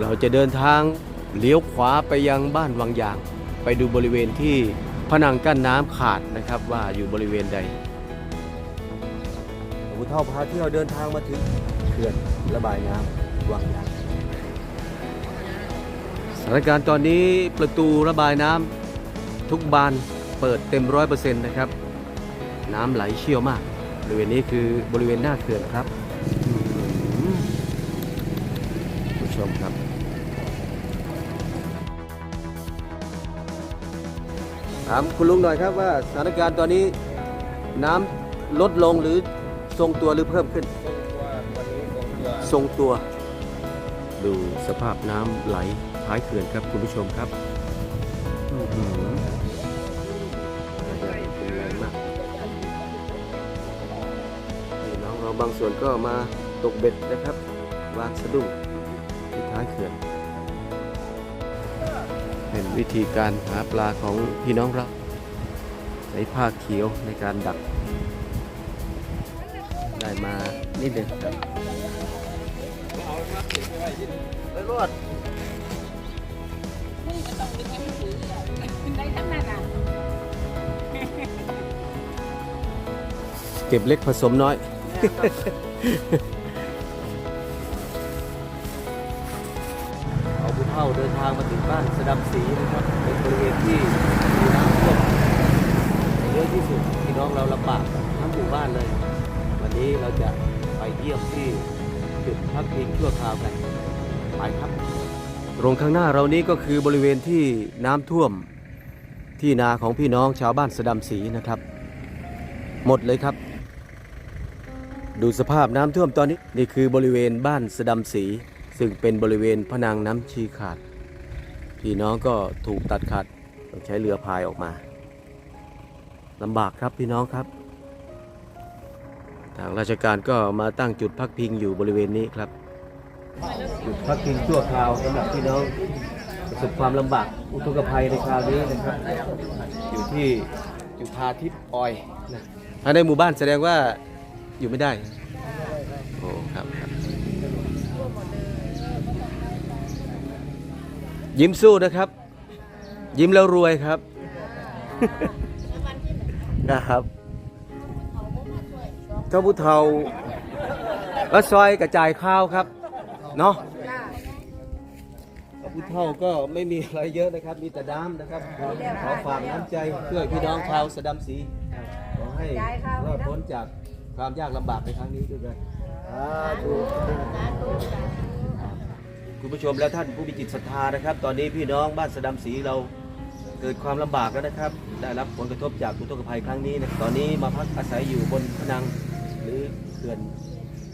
เราจะเดินทางเลี้ยวขวาไปยังบ้านวังยาง ไปดูบริเวณที่ผนังกั้นน้ำขาดนะครับว่าอยู่บริเวณใดผู้เท่าพาเที่ยวเดินทางมาถึงเขื่อนระบายน้ำวังยางสถานการณ์ตอนนี้ประตูระบายน้ำทุกบานเปิดเต็มร้อยเปอร์เซ็นต์นะครับ น้ำไหลเชี่ยวมาก บริเวณนี้คือบริเวณหน้าเขื่อนครับผู้ชมครับ ถามคุณลุงหน่อยครับว่าสถานการณ์ตอนนี้น้ำลดลงหรือทรงตัวหรือเพิ่มขึ้น ทรงตัว ดูสภาพน้ำไหลท้ายเขื่อนครับคุณผู้ชมครับอื้อหือแรงมากนี่น้องเราบางส่วนก็มาตกเบ็ดนะครับ วางสะดุ้งที่ท้ายเขื่อน เป็นวิธีการหาปลาของพี่น้องเราใช้ผ้าเขียวในการดัก ได้มานิดหนึ่งครับไปรอดมึงก็ต้องเด้ทั้งนั้นอะเก็บเล็กผสมน้อย เดินทางมาถึงบ้านสะดำสีนะครับ เป็นบริเวณที่มีน้ำท่วมเยอะที่สุดพี่น้องเราลำบากทั้งหมู่บ้านเลย วันนี้เราจะไปเยี่ยมที่จุดพักพิงชั่วคราวกันไปครับตรงข้างหน้าเรานี้ก็คือบริเวณที่น้ำท่วมที่นาของพี่น้องชาวบ้านสะดำสีนะครับ หมดเลยครับ ดูสภาพน้ำท่วมตอนนี้นี่คือบริเวณบ้านสะดำสี ซึ่งเป็นบริเวณพนังน้ำชีขาด พี่น้องก็ถูกตัดขาดต้องใช้เรือพายออกมาลำบากครับพี่น้องครับ ทางราชการก็มาตั้งจุดพักพิงอยู่บริเวณนี้ครับ จุดพักพิงชั่วคราวสำหรับพี่น้องประสบความลำบากอุทกภัยในคราวนี้นะครับ อยู่ที่จุฑาทิพย์ออยนะถ้าในหมู่บ้านแสดงว่าอยู่ไม่ได้โอ้ครับครับ ยิ้มสู้นะครับ ยิ้มแล้วรวยครับนะครับเจ้าผู้เฒ่าก็ซอยกระจายข้าวครับเนาะผู้เฒ่าก็ไม่มีอะไรเยอะนะครับ มีแต่น้ำนะครับ ขอฝากน้ำใจช่วยพี่น้องชาวสะดำสีขอให้รอดพ้นจากความยากลำบากในครั้งนี้ด้วยกัน คุณผู้ชมและท่านผู้มีจิตศรัทธานะครับ ตอนนี้พี่น้องบ้านสะดำสีเราเกิดความลำบากแล้วนะครับ ได้รับผลกระทบจากอุทกภัยครั้งนี้นะตอนนี้มาพักอาศัยอยู่บนพนังหรือเขื่อน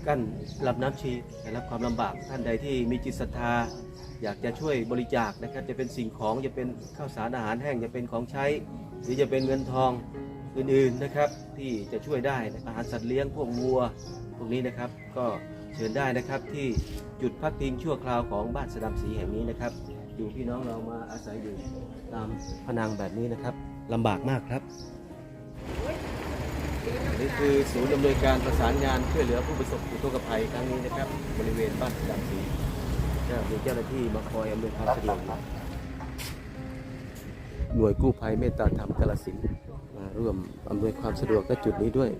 กั้นลำน้ำชีได้รับความลำบากท่านใดที่มีจิตศรัทธา อยากจะช่วยบริจาคนะครับ จะเป็นสิ่งของจะเป็นข้าวสารอาหารแห้งจะเป็นของใช้ หรือจะเป็นเงินทองอื่นๆนะครับ ที่จะช่วยได้นะอาหารสัตว์เลี้ยงพวกวัวพวกนี้นะครับก็ เชิญได้นะครับที่จุดพักพิงชั่วคราวของบ้านสะดำสีแห่งนี้นะครับ อยู่พี่น้องเรามาอาศัยอยู่ตามพนังแบบนี้นะครับลำบากมากครับนี่คือศูนย์ดำเนินการประสานงานช่วยเหลือผู้ประสบอุทกภัยครั้งนี้นะครับ บริเวณบ้านสะดำสีก็มีเจ้าหน้าที่มาคอยอำนวยความสะดวกหน่วยกู้ภัยเมตตาธรรมกาลสินมาร่วมอำนวยความสะดวกณจุดนี้ด้วย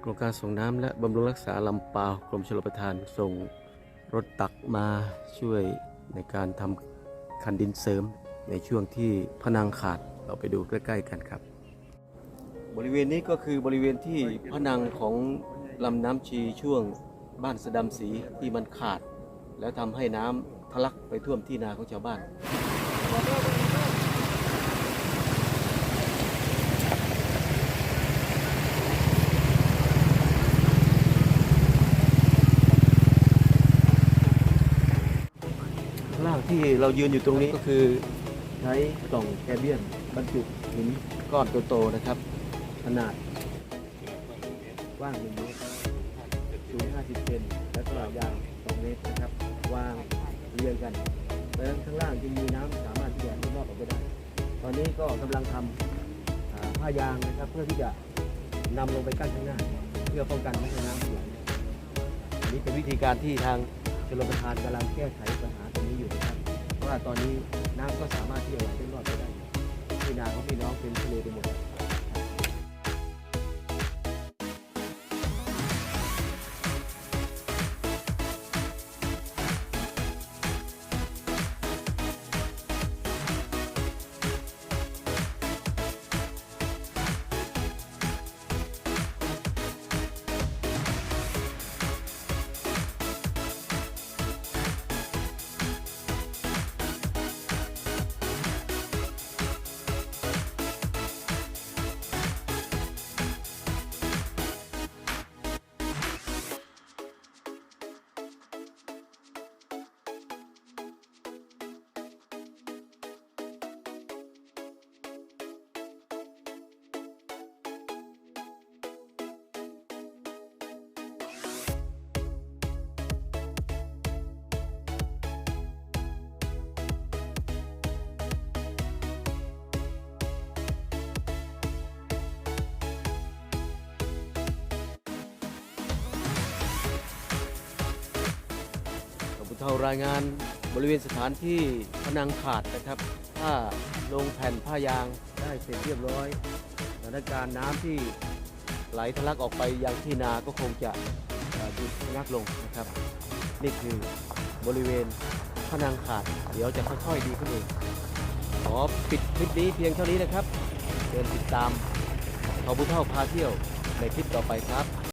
โครงการส่งน้ำและบำรุงรักษาลำปาวกรมชลประทานส่งรถตักมาช่วยในการทำคันดินเสริมในช่วงที่พนังขาดเราไปดูใกล้ ๆ กันครับ บริเวณนี้ก็คือบริเวณที่พนังของลำน้ำชีช่วงบ้านสะดำสีที่มันขาด แล้วทำให้น้ำทะลักไปท่วมที่นาของชาวบ้าน ข้างล่าง ที่เรายืนอยู่ตรงนี้ก็คือใช้กล่องแกเบียนบรรจุหินก้อนโตๆนะครับ ขนาดกว้างหนึ่งเมตรสูง50เซนแล้วก็ยาว2เมตรนะครับ วางเรียงกันเพราะฉะนั้นข้างล่างจึงมีน้ำสามารถที่จะรั่วอออกไปได้ ตอนนี้ก็กำลังทำอ่าผ้ายางนะครับ เพื่อที่จะนำลงไปกั้นข้างหน้า เพื่อป้องกันไม่ให้น้ำท่วมนี่เป็นวิธีการที่ทางชลประทานกำลังแก้ไขปัญหาตรงนี้อยู่ ว่าตอนนี้น้ำก็สามารถที่จะไหลเล่นรอดไปได้ที่นาของพี่น้องเป็นทะเลไปหมด ข่าวรายงานบริเวณสถานที่พนังขาดนะครับ ถ้าลงแผ่นผ้ายางได้เสร็จเรียบร้อยสถานการณ์น้ำที่ไหลทะลักออกไปยังที่นาก็คงจะเอ่อหยุดชะงักลงนะครับ นี่คือบริเวณพนังขาด เดี๋ยวจะค่อยๆดีขึ้นเองขอปิดคลิปนี้เพียงเท่านี้นะครับเดินติดตามขอบุญเท่าพาเที่ยวในคลิปต่อไปครับ